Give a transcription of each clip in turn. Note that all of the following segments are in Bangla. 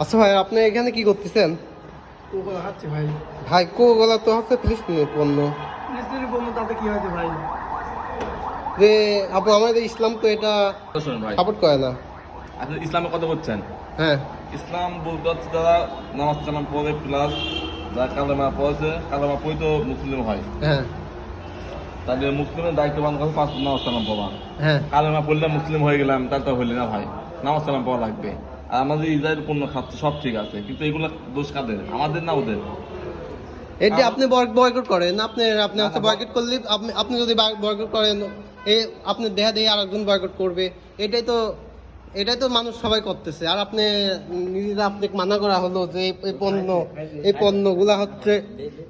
আচ্ছা ভাই আপনি এখানে কি করতেছেন? কোকোলা খাচ্ছি ভাই। ভাই কোগলা তো হচ্ছে ফিলিস্তিনের পণ্য। মিস্ত্রি বলল তাতে কি হয়েছে ভাই? যে আপু আমাদের ইসলাম তো এটা সাপোর্ট করে না। আপনি ইসলামের কথা বলছেন। হ্যাঁ। ইসলাম বলতে হচ্ছে যারা নামাজ কালাম পড়ে প্লাস যারা কালেমা পড়েছে কালেমা পড়ে তো মুসলিম হয়। হ্যাঁ। তাদের মুসলিমের দায়িত্ববান কথা পাঁচ নামাজ কালাম পড়া। হ্যাঁ। কালেমা পড়লে মুসলিম হয়ে গেলাম তার তো হইলে না ভাই। নামাজ কালাম পড়া লাগবে। আমাদের ইসরায়েল পণ্য খাচ্ছে সব ঠিক আছে কিন্তু এগুলো দোষ কাদের? আমাদের না ওদের? এটি আপনি বয়কট করেন আপনি আপনি হচ্ছে বয়কট করলে আপনি আপনি যদি বয়কট করেন এই আপনি দেহা দেহে আরেকজন বয়কট করবে এটাই তো এটাই তো মানুষ সবাই করতেছে। আর আপনি নিজেরা আপনাকে মানা করা হলো যে এই- পণ্য এই পণ্যগুলা হচ্ছে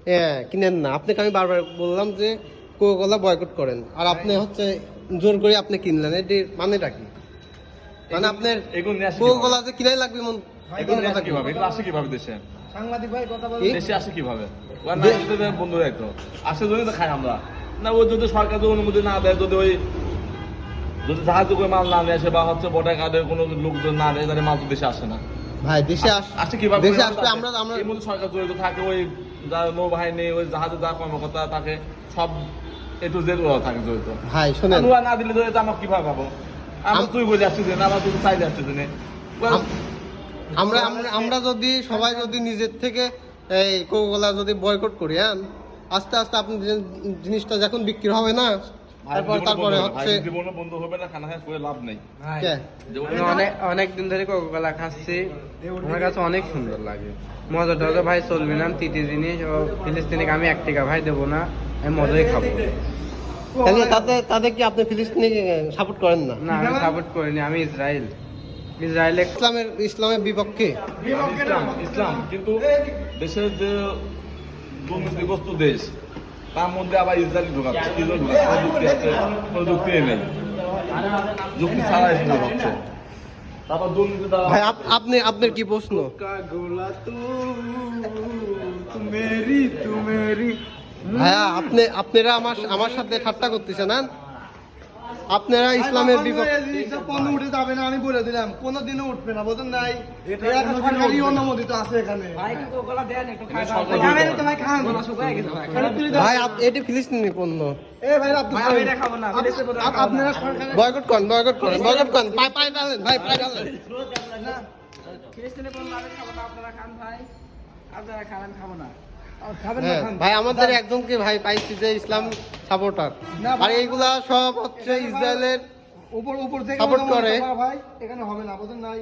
এ, কিনেন না। আপনাকে আমি বারবার বললাম যে কোকোলা বয়কট করেন। আর আপনি হচ্ছে জোর করে আপনি কিনলেন এটির মানেটা কি? মানে আপনার নিয়ে? কোকোলা যে কিনাই লাগবে মন? নিয়ে আসে কীভাবে? এগুলো আসে কীভাবে দেশে? সাংবাদিক ভাই কথা বল? দেশে আসে কীভাবে? ওরা না আসলে তো বন্ধ হয়ে যেত আসে যদি তো খাই আমরা। না ওই যদি সরকার যদি অনুমতি না দেয় যদি ওই যদি জাহাজ করে মাল না নিয়ে আসে বা হচ্ছে বর্ডার গার্ডের কোনো লোকজন না দেয় তাহলে মাল তো দেশে আসে না। ভাই দেশে আসে কীভাবে? দেশে আসলে আমরা আমরা এর মধ্যে সরকার জড়িত থাকে ওই নৌবাহিনী ওই জাহাজে যা কর্মকর্তা থাকে সব এ টু জেড থাকে জড়িত ভাই শোনেন। না দিলে জড়িত আমরা কীভাবে পাবো? আমরা তুই বলে আসছিস না আমরা তুই চাইলে আসছিস আমরা আমরা আমরা যদি সবাই যদি নিজের থেকে এই কোকোলা যদি বয়কট করি হ্যাঁ? আস্তে আস্তে আপনি জিনিসটা যখন বিক্রি হবে না তারপর তারপরে হচ্ছে জীবনে বন্ধু হবে না খানা খায় করে লাভ নেই। আমি অনেক অনেক দিন ধরে কোকোকোলা খাচ্ছি। আমার কাছে অনেক সুন্দর লাগে। মজা টজা ভাই চলবে না জিনিস ও ফিলিস্তিনিকে আমি এক টাকা ভাই দেবো না আমি মজাই খাব। তাহলে তাতে তাতে কি আপনি ফিলিস্তিনি সাপোর্ট করেন না? না আমি সাপোর্ট করিনি আমি ইসরায়েল। ইসরায়েলে ইসলামের ইসলামের বিপক্ষে? ইসলাম ইসলাম কিন্তু দেশের যে দুর্নীতিগ্রস্ত দেশ তার মধ্যে আবার ইসরায়েল ঢোকাচ্ছে ইসরায়েল ঢোকাচ্ছে যুক্তি আছে কোনো যুক্তি নেই যুক্তি ছাড়া ইসরায়েল হচ্ছে। তারপর দুর্নীতি দ্বারা ভাই আপনি আপনার কি প্রশ্ন? গোলা তু তু মেরি তু মেরি ভাইয়া আপনি আপনারা আমার আমার সাথে ঠাট্টা করতেছেন হ্যাঁ আপনারা ইসলামের বিপক্ষে পণ্য উঠে যাবে না আমি বলে দিলাম। কোনোদিনও উঠবে না বোঝেন নাই? সরকারি অনুমোদিত আছে এখানে। ভাই খান। ভাই। এটি ফিলিস্তিনি পণ্য। ভাই আপনারা বয়কট করেন বয়কট করেন বয়কট করেন। পায়ে পায়ে ডালেন ভাই পায়ে ডালেন খাবেন না খান ভাই। আমাদের একজনকে ভাই পাইছি যে ইসলাম সাপোর্টার। আর এইগুলা সব হচ্ছে ইসরায়েলের উপর উপর থেকে সাপোর্ট করে। ভাই এখানে হবে না বোঝেন নাই।